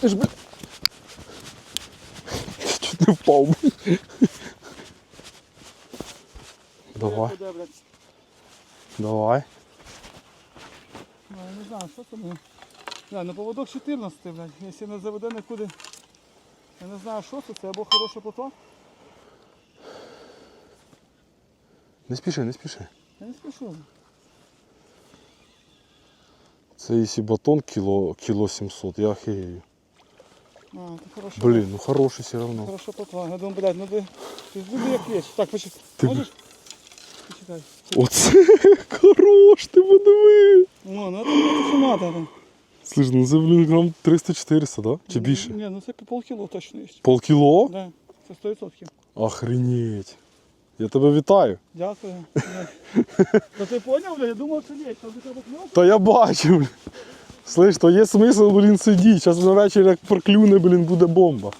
Ти ж, блін. Чуть не впав. Давай, давай. Ну, я не знаю, що буде. Да, на поводок 14, блядь. Якщо не заведе нікуди. Я не знаю, що це, це або хороша плотва. Не спіши, не спіши. Я не спішу. Це якщо батон кіло, кіло 700, я охею. А, це хороша. Блін, ну хороший все одно. Хороша плотва. Я думаю, блядь, ну ти, ти ж диви як ліч. Так, почекай. Ти Можеш? Почекай. Оце хорош, ти подиви. Ну, ну це не що надо. Слышь, ну це, блін, грам 300-400, да? Чи більше? Ні, ну це полкіло точно є. Полкіло? Да, це 100%. Охренеть. Я тебе вітаю. Дякую. Та ти поняв, блядь? Я думав, це ліч. Там де тебе. Та я бачу. Слышь, то є смисл, блін, сидіти. Зараз на вечір як проклюне, блін, буде бомба.